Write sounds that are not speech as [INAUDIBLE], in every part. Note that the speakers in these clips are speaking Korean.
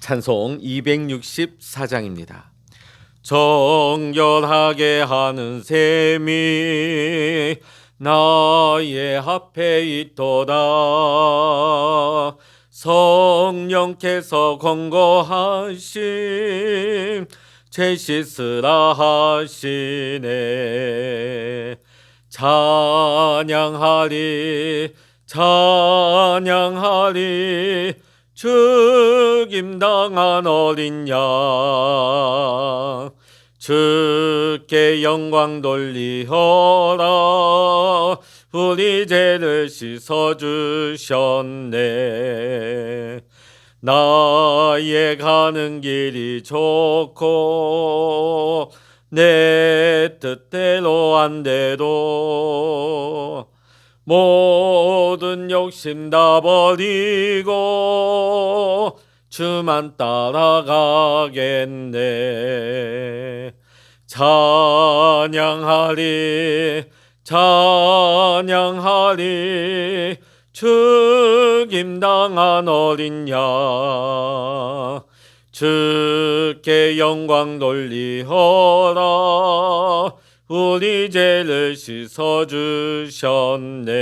찬송 264장입니다. 정결하게 하는 셈이 나의 앞에 있도다. 성령께서 권고하심 죄 씻으라 하시네. 찬양하리 찬양하리 죽임당한 어린 양 주께 영광 돌리어라. 우리 죄를 씻어 주셨네. 나의 가는 길이 좋고 내 뜻대로 안 돼도 모든 욕심 다 버리고 주만 따라가겠네. 찬양하리 찬양하리. 죽임당한 어린 양 주께 영광 돌리어라 우리 죄를 씻어 주셨네.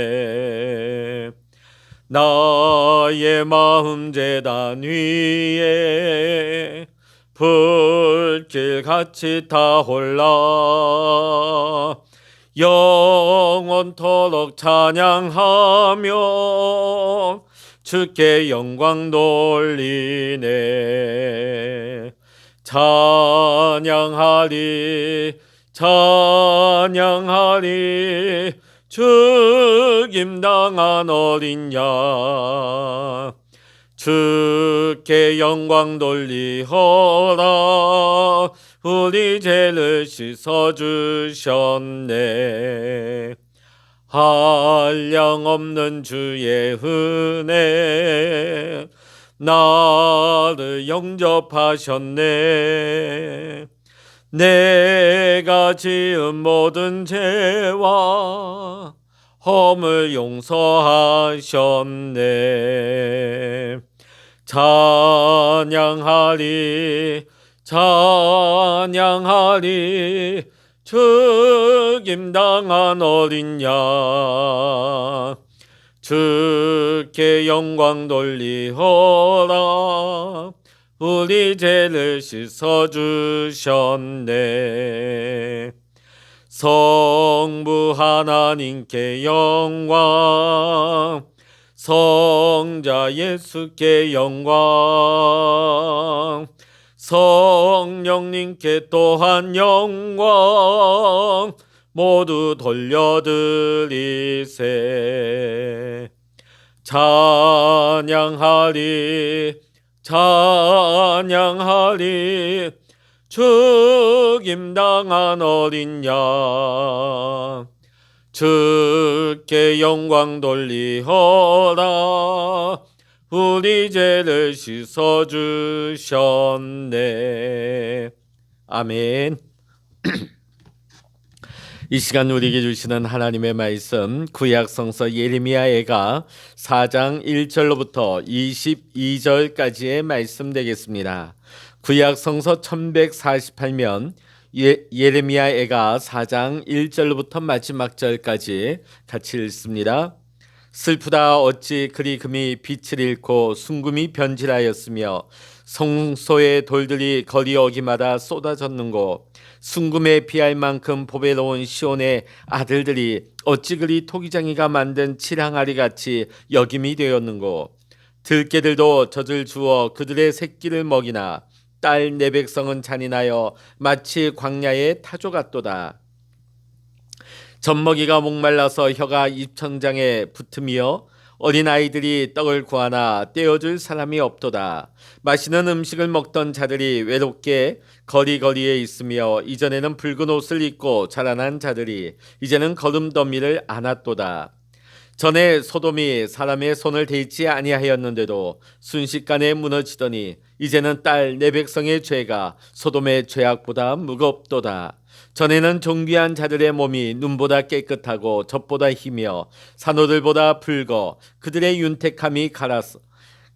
나의 마음 재단 위에 불길같이 타올라 영원토록 찬양하며 주께 영광 돌리네. 찬양하리 찬양하리 죽임당한 어린 양. 주께 영광 돌리어라. 우리 죄를 씻어주셨네. 한량없는 주의 은혜. 나를 영접하셨네 내가 지은 모든 죄와 허물 용서하셨네. 찬양하리 찬양하리. 죽임당한 어린 양 주께 영광 돌리어라 우리 죄를 씻어 주셨네. 성부 하나님께 영광 성자 예수께 영광 성령님께 또한 영광 모두 돌려드리세. 찬양하리 찬양하리. 죽임당한 어린 양. 주께 영광 돌리어라. 우리 죄를 씻어 주셨네. 아멘 [CLEARS THROAT] 이 시간 우리에게 주시는 하나님의 말씀 구약 성서 예레미야애가 4장 1절로부터 22절까지의 말씀 되겠습니다. 구약 성서 1148면 예, 예레미야애가 4장 1절로부터 마지막 절까지 같이 읽습니다. 슬프다 어찌 그리 금이 빛을 잃고 순금이 변질하였으며 성소의 돌들이 거리 어기마다 쏟아졌는고 순금에 비할 만큼 보배로운 시온의 아들들이 어찌 그리 토기장이가 만든 칠항아리 같이 여김이 되었는고 들깨들도 젖을 주어 그들의 새끼를 먹이나 딸 내 백성은 잔인하여 마치 광야의 타조 같도다. 젖먹이가 목말라서 혀가 입천장에 붙으며 어린 아이들이 떡을 구하나 떼어줄 사람이 없도다. 맛있는 음식을 먹던 자들이 외롭게 거리거리에 있으며 이전에는 붉은 옷을 입고 자라난 자들이 이제는 걸음더미를 안았도다. 전에 소돔이 사람의 손을 대지 아니하였는데도 순식간에 무너지더니 이제는 딸 내 백성의 죄가 소돔의 죄악보다 무겁도다. 전에는 존귀한 자들의 몸이 눈보다 깨끗하고 젖보다 희며 산호들보다 붉어 그들의 윤택함이 갈아서,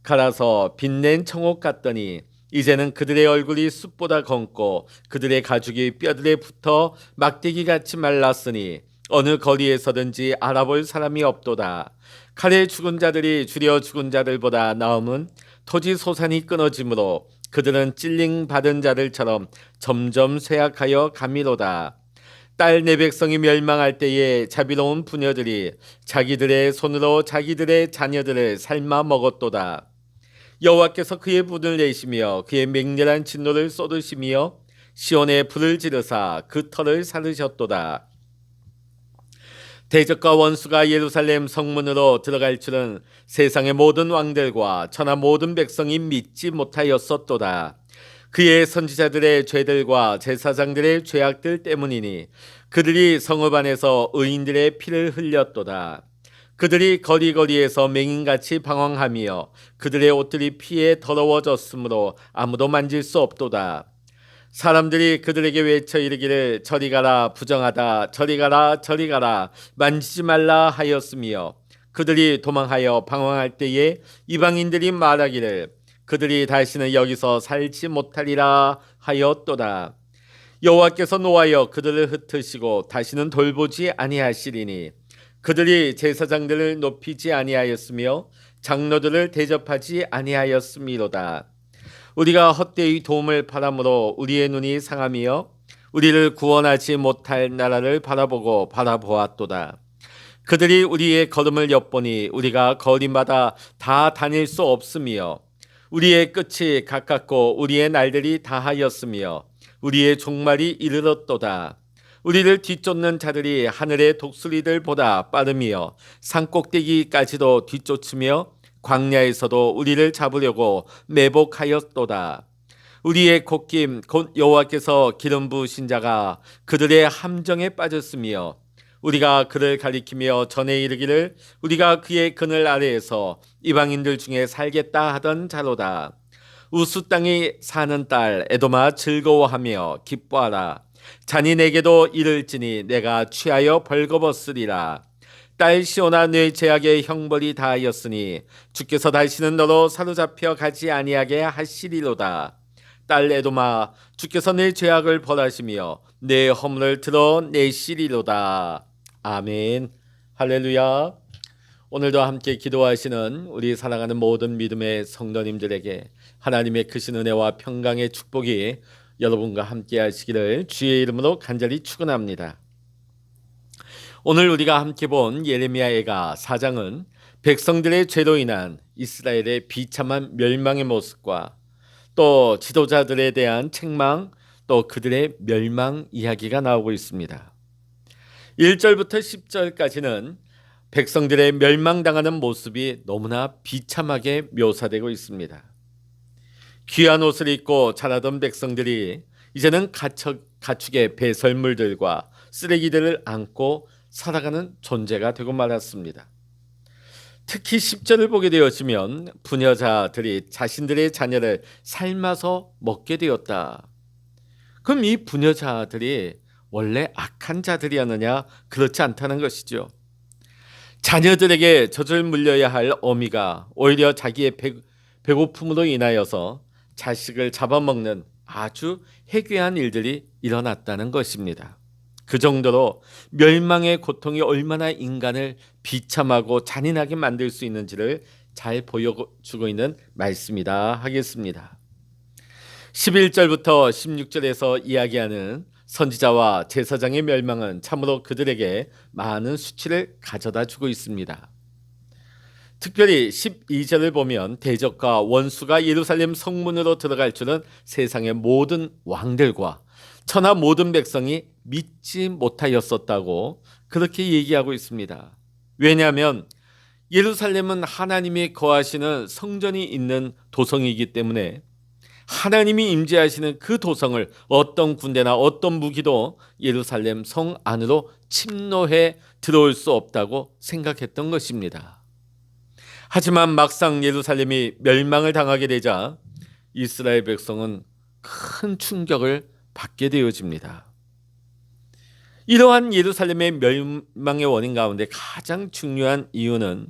갈아서 빛낸 청옥 같더니 이제는 그들의 얼굴이 숲보다 검고 그들의 가죽이 뼈들에 붙어 막대기 같이 말랐으니 어느 거리에서든지 알아볼 사람이 없도다. 칼에 죽은 자들이 줄여 죽은 자들보다 나음은 토지 소산이 끊어지므로 그들은 찔링 받은 자들처럼 점점 쇠약하여 가미로다. 딸 내 백성이 멸망할 때에 자비로운 부녀들이 자기들의 손으로 자기들의 자녀들을 삶아 먹었도다. 여호와께서 그의 분을 내시며 그의 맹렬한 진노를 쏟으시며 시온에 불을 지르사 그 터를 사르셨도다. 대적과 원수가 예루살렘 성문으로 들어갈 줄은 세상의 모든 왕들과 천하 모든 백성이 믿지 못하였었도다. 그의 선지자들의 죄들과 제사장들의 죄악들 때문이니 그들이 성읍 안에서 의인들의 피를 흘렸도다. 그들이 거리거리에서 맹인같이 방황하며 그들의 옷들이 피에 더러워졌으므로 아무도 만질 수 없도다. 사람들이 그들에게 외쳐 이르기를 저리 가라 부정하다. 저리 가라 저리 가라. 만지지 말라 하였으며 그들이 도망하여 방황할 때에 이방인들이 말하기를 그들이 다시는 여기서 살지 못하리라 하였도다. 여호와께서 노하여 그들을 흩으시고 다시는 돌보지 아니하시리니 그들이 제사장들을 높이지 아니하였으며 장로들을 대접하지 아니하였음이로다 우리가 헛되이 도움을 바람으로 우리의 눈이 상하며 우리를 구원하지 못할 나라를 바라보고 바라보았도다. 그들이 우리의 걸음을 엿보니 우리가 거리마다 다 다닐 수 없으며 우리의 끝이 가깝고 우리의 날들이 다하였으며 우리의 종말이 이르렀도다. 우리를 뒤쫓는 자들이 하늘의 독수리들보다 빠르며 산 꼭대기까지도 뒤쫓으며 광야에서도 우리를 잡으려고 매복하였도다. 우리의 콧김 곧 여호와께서 기름 부으신 자가 그들의 함정에 빠졌으며 우리가 그를 가리키며 전에 이르기를 우리가 그의 그늘 아래에서 이방인들 중에 살겠다 하던 자로다. 우수 땅이 사는 딸 에도마 즐거워하며 기뻐하라. 잔인에게도 이를지니 내가 취하여 벌거벗으리라. 딸 시오나 뇌 제약의 형벌이 다하였으니 주께서 다시는 너로 사로잡혀 가지 아니하게 하시리로다. 딸 에도마 주께서 내 죄악을 벌하시며 내 허물을 들어 내시리로다. 아멘. 할렐루야. 오늘도 함께 기도하시는 우리 사랑하는 모든 믿음의 성도님들에게 하나님의 크신 은혜와 평강의 축복이 여러분과 함께 하시기를 주의 이름으로 간절히 축원합니다. 오늘 우리가 함께 본 예레미야의가 4장은 백성들의 죄로 인한 이스라엘의 비참한 멸망의 모습과 또 지도자들에 대한 책망 또 그들의 멸망 이야기가 나오고 있습니다. 1절부터 10절까지는 백성들의 멸망당하는 모습이 너무나 비참하게 묘사되고 있습니다. 귀한 옷을 입고 자라던 백성들이 이제는 가축, 가축의 배설물들과 쓰레기들을 안고 살아가는 존재가 되고 말았습니다. 특히 10절을 보게 되었으면 부녀자들이 자신들의 자녀를 삶아서 먹게 되었다. 그럼 이 부녀자들이 원래 악한 자들이었느냐? 그렇지 않다는 것이죠. 자녀들에게 젖을 물려야 할 어미가 오히려 자기의 배, 배고픔으로 인하여서 자식을 잡아먹는 아주 해괴한 일들이 일어났다는 것입니다. 그 정도로 멸망의 고통이 얼마나 인간을 비참하고 잔인하게 만들 수 있는지를 잘 보여주고 있는 말씀이다 하겠습니다. 11절부터 16절에서 이야기하는 선지자와 제사장의 멸망은 참으로 그들에게 많은 수치를 가져다 주고 있습니다. 특별히 12절을 보면 대적과 원수가 예루살렘 성문으로 들어갈 줄은 세상의 모든 왕들과 천하 모든 백성이 믿지 못하였었다고 그렇게 얘기하고 있습니다. 왜냐하면 예루살렘은 하나님이 거하시는 성전이 있는 도성이기 때문에 하나님이 임재하시는 그 도성을 어떤 군대나 어떤 무기도 예루살렘 성 안으로 침노해 들어올 수 없다고 생각했던 것입니다. 하지만 막상 예루살렘이 멸망을 당하게 되자 이스라엘 백성은 큰 충격을 받게 되어집니다. 이러한 예루살렘의 멸망의 원인 가운데 가장 중요한 이유는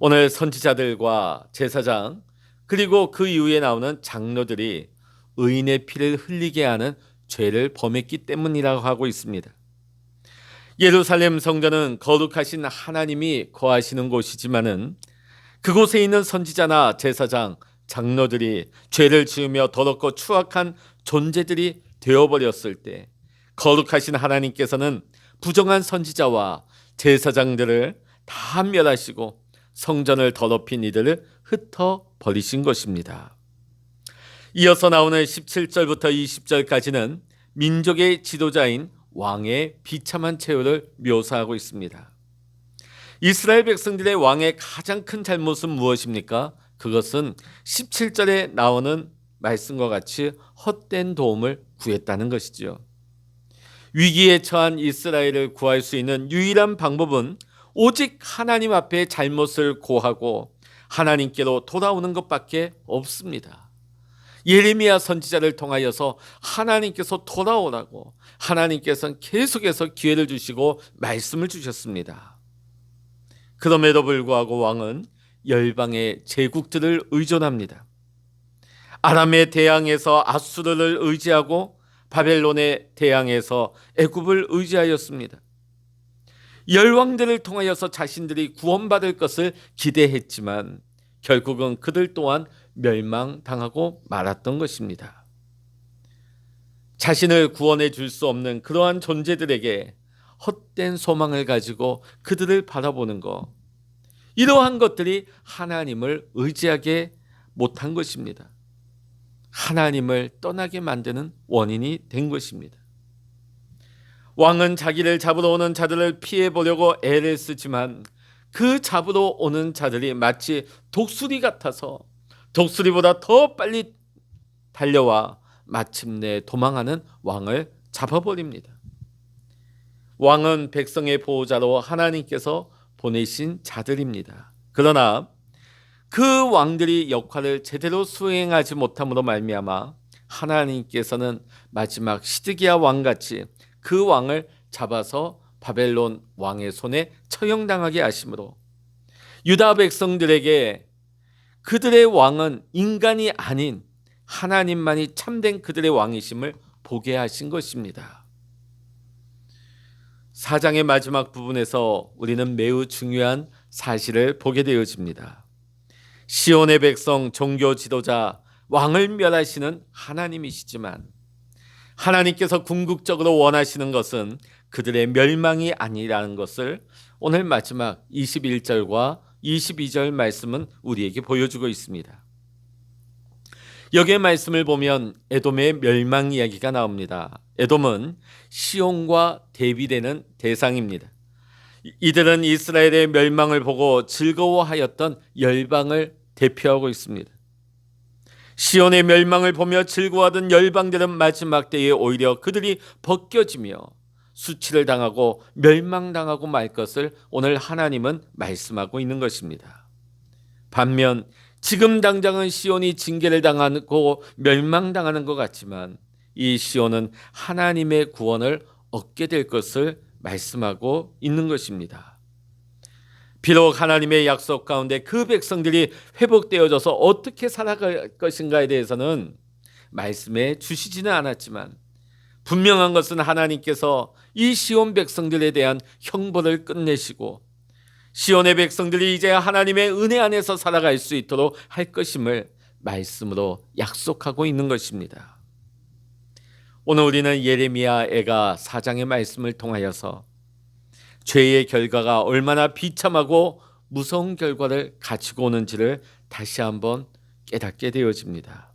오늘 선지자들과 제사장 그리고 그 이후에 나오는 장로들이 의인의 피를 흘리게 하는 죄를 범했기 때문이라고 하고 있습니다. 예루살렘 성전은 거룩하신 하나님이 거하시는 곳이지만은 그곳에 있는 선지자나 제사장, 장로들이 죄를 지으며 더럽고 추악한 존재들이 되어버렸을 때 거룩하신 하나님께서는 부정한 선지자와 제사장들을 다 멸하시고 성전을 더럽힌 이들을 흩어 버리신 것입니다. 이어서 나오는 17절부터 20절까지는 민족의 지도자인 왕의 비참한 최후를 묘사하고 있습니다. 이스라엘 백성들의 왕의 가장 큰 잘못은 무엇입니까? 그것은 17절에 나오는 말씀과 같이 헛된 도움을 구했다는 것이죠. 위기에 처한 이스라엘을 구할 수 있는 유일한 방법은 오직 하나님 앞에 잘못을 고하고 하나님께로 돌아오는 것밖에 없습니다. 예레미야 선지자를 통하여서 하나님께서 돌아오라고 하나님께서는 계속해서 기회를 주시고 말씀을 주셨습니다. 그럼에도 불구하고 왕은 열방의 제국들을 의존합니다. 아람의 대항에서 아수르를 의지하고 바벨론의 대항에서 애굽을 의지하였습니다. 열왕들을 통하여서 자신들이 구원받을 것을 기대했지만 결국은 그들 또한 멸망당하고 말았던 것입니다. 자신을 구원해 줄 수 없는 그러한 존재들에게 헛된 소망을 가지고 그들을 바라보는 것. 이러한 것들이 하나님을 의지하게 못한 것입니다. 하나님을 떠나게 만드는 원인이 된 것입니다. 왕은 자기를 잡으러 오는 자들을 피해 보려고 애를 쓰지만 그 잡으러 오는 자들이 마치 독수리 같아서 독수리보다 더 빨리 달려와 마침내 도망하는 왕을 잡아버립니다. 왕은 백성의 보호자로 하나님께서 보내신 자들입니다. 그러나 그 왕들이 역할을 제대로 수행하지 못함으로 말미암아 하나님께서는 마지막 시드기야 왕같이 그 왕을 잡아서 바벨론 왕의 손에 처형당하게 하심으로 유다 백성들에게 그들의 왕은 인간이 아닌 하나님만이 참된 그들의 왕이심을 보게 하신 것입니다. 사장의 마지막 부분에서 우리는 매우 중요한 사실을 보게 되어집니다. 시온의 백성 종교 지도자 왕을 멸하시는 하나님이시지만 하나님께서 궁극적으로 원하시는 것은 그들의 멸망이 아니라는 것을 오늘 마지막 21절과 22절 말씀은 우리에게 보여주고 있습니다. 여기에 말씀을 보면 에돔의 멸망 이야기가 나옵니다. 에돔은 시온과 대비되는 대상입니다. 이들은 이스라엘의 멸망을 보고 즐거워하였던 열방을 대표하고 있습니다. 시온의 멸망을 보며 즐거워하던 열방들은 마지막 때에 오히려 그들이 벗겨지며 수치를 당하고 멸망당하고 말 것을 오늘 하나님은 말씀하고 있는 것입니다. 반면 지금 당장은 시온이 징계를 당하고 멸망당하는 것 같지만 이 시온은 하나님의 구원을 얻게 될 것을 말씀하고 있는 것입니다. 비록 하나님의 약속 가운데 그 백성들이 회복되어져서 어떻게 살아갈 것인가에 대해서는 말씀해 주시지는 않았지만 분명한 것은 하나님께서 이 시온 백성들에 대한 형벌을 끝내시고 시온의 백성들이 이제 하나님의 은혜 안에서 살아갈 수 있도록 할 것임을 말씀으로 약속하고 있는 것입니다. 오늘 우리는 예레미야 애가 사장의 말씀을 통하여서 죄의 결과가 얼마나 비참하고 무서운 결과를 가지고 오는지를 다시 한번 깨닫게 되어집니다.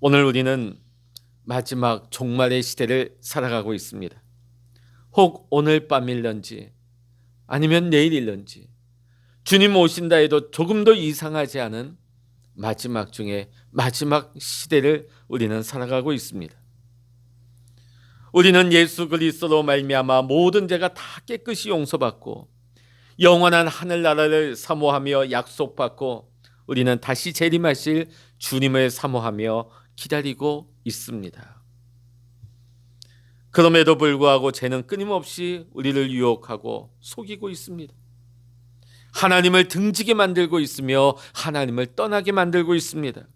오늘 우리는 마지막 종말의 시대를 살아가고 있습니다. 혹 오늘 밤일런지 아니면 내일일런지 주님 오신다 해도 조금도 이상하지 않은 마지막 중에 마지막 시대를 우리는 살아가고 있습니다. 우리는 예수 그리스도로 말미암아 모든 죄가 다 깨끗이 용서받고 영원한 하늘나라를 사모하며 약속받고 우리는 다시 재림하실 주님을 사모하며 기다리고 있습니다. 그럼에도 불구하고 죄는 끊임없이 우리를 유혹하고 속이고 있습니다. 하나님을 등지게 만들고 있으며 하나님을 떠나게 만들고 있습니다.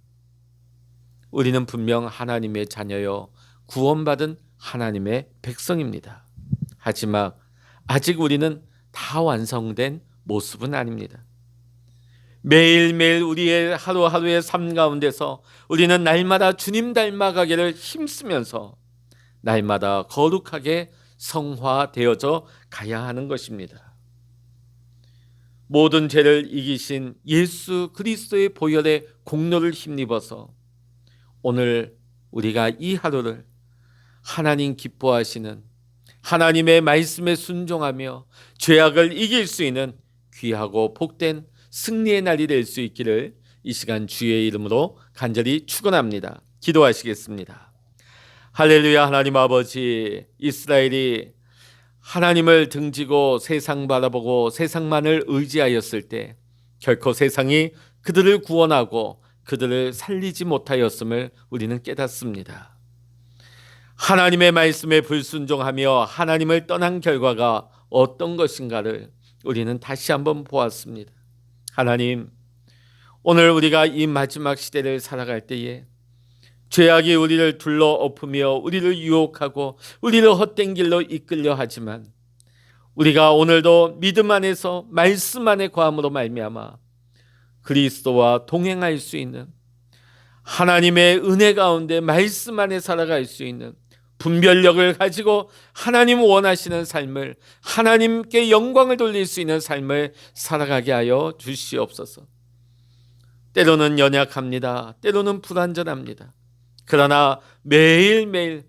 우리는 분명 하나님의 자녀여 구원받은 하나님의 백성입니다. 하지만 아직 우리는 다 완성된 모습은 아닙니다. 매일매일 우리의 하루하루의 삶 가운데서 우리는 날마다 주님 닮아가기를 힘쓰면서 날마다 거룩하게 성화되어져 가야 하는 것입니다. 모든 죄를 이기신 예수 그리스도의 보혈의 공로를 힘입어서 오늘 우리가 이 하루를 하나님 기뻐하시는 하나님의 말씀에 순종하며 죄악을 이길 수 있는 귀하고 복된 승리의 날이 될 수 있기를 이 시간 주의 이름으로 간절히 축원합니다. 기도하시겠습니다. 할렐루야 하나님 아버지 이스라엘이 하나님을 등지고 세상 바라보고 세상만을 의지하였을 때 결코 세상이 그들을 구원하고 그들을 살리지 못하였음을 우리는 깨닫습니다. 하나님의 말씀에 불순종하며 하나님을 떠난 결과가 어떤 것인가를 우리는 다시 한번 보았습니다. 하나님, 오늘 우리가 이 마지막 시대를 살아갈 때에 죄악이 우리를 둘러 엎으며 우리를 유혹하고 우리를 헛된 길로 이끌려 하지만 우리가 오늘도 믿음 안에서 말씀 안에 과함으로 말미암아 그리스도와 동행할 수 있는 하나님의 은혜 가운데 말씀 안에 살아갈 수 있는 분별력을 가지고 하나님 원하시는 삶을 하나님께 영광을 돌릴 수 있는 삶을 살아가게 하여 주시옵소서. 때로는 연약합니다. 때로는 불완전합니다. 그러나 매일매일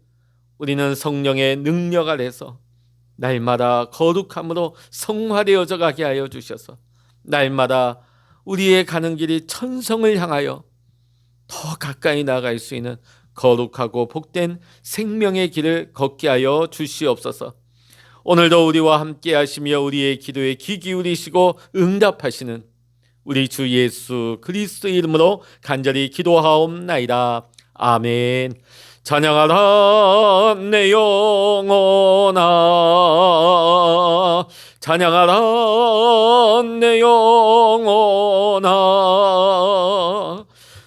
우리는 성령의 능력 아래서 날마다 거룩함으로 성화되어져 가게 하여 주셔서 날마다 우리의 가는 길이 천성을 향하여 더 가까이 나아갈 수 있는 거룩하고 복된 생명의 길을 걷게 하여 주시옵소서. 오늘도 우리와 함께 하시며 우리의 기도에 귀 기울이시고 응답하시는 우리 주 예수 그리스도 이름으로 간절히 기도하옵나이다. 아멘. 찬양하라 내 영혼아 찬양하라 내 영혼아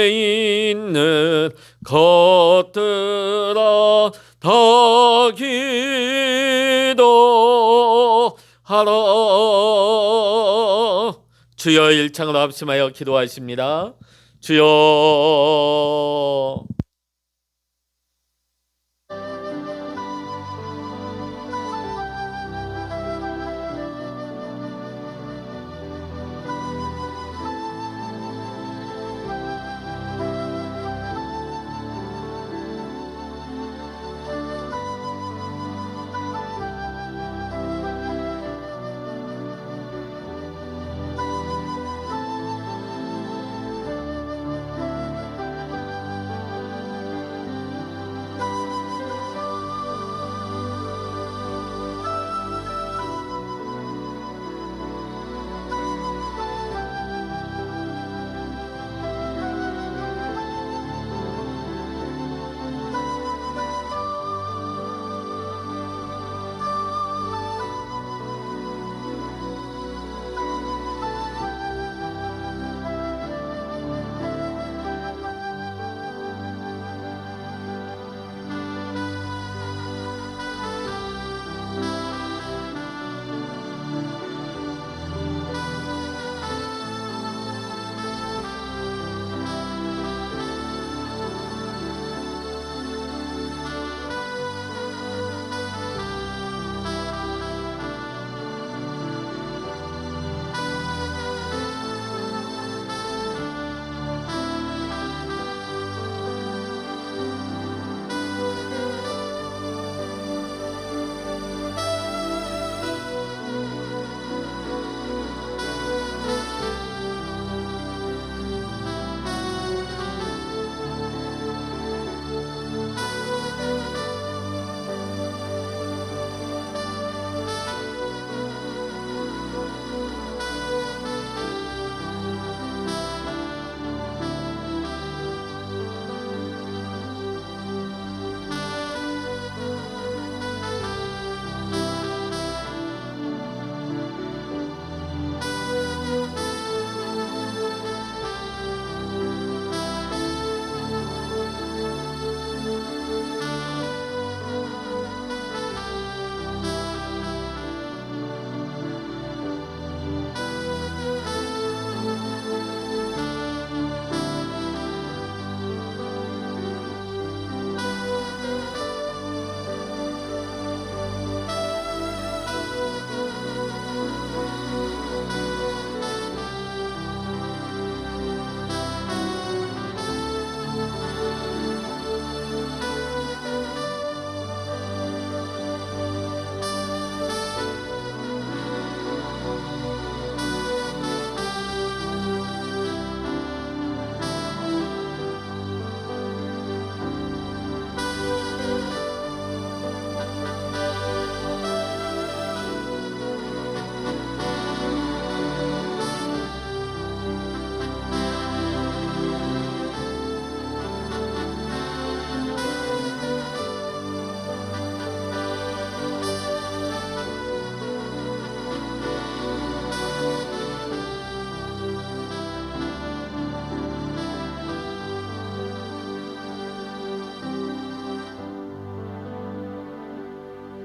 에 있는 것들아 다 기도하라 주여 일창으로 합심하여 기도하십니다. 주여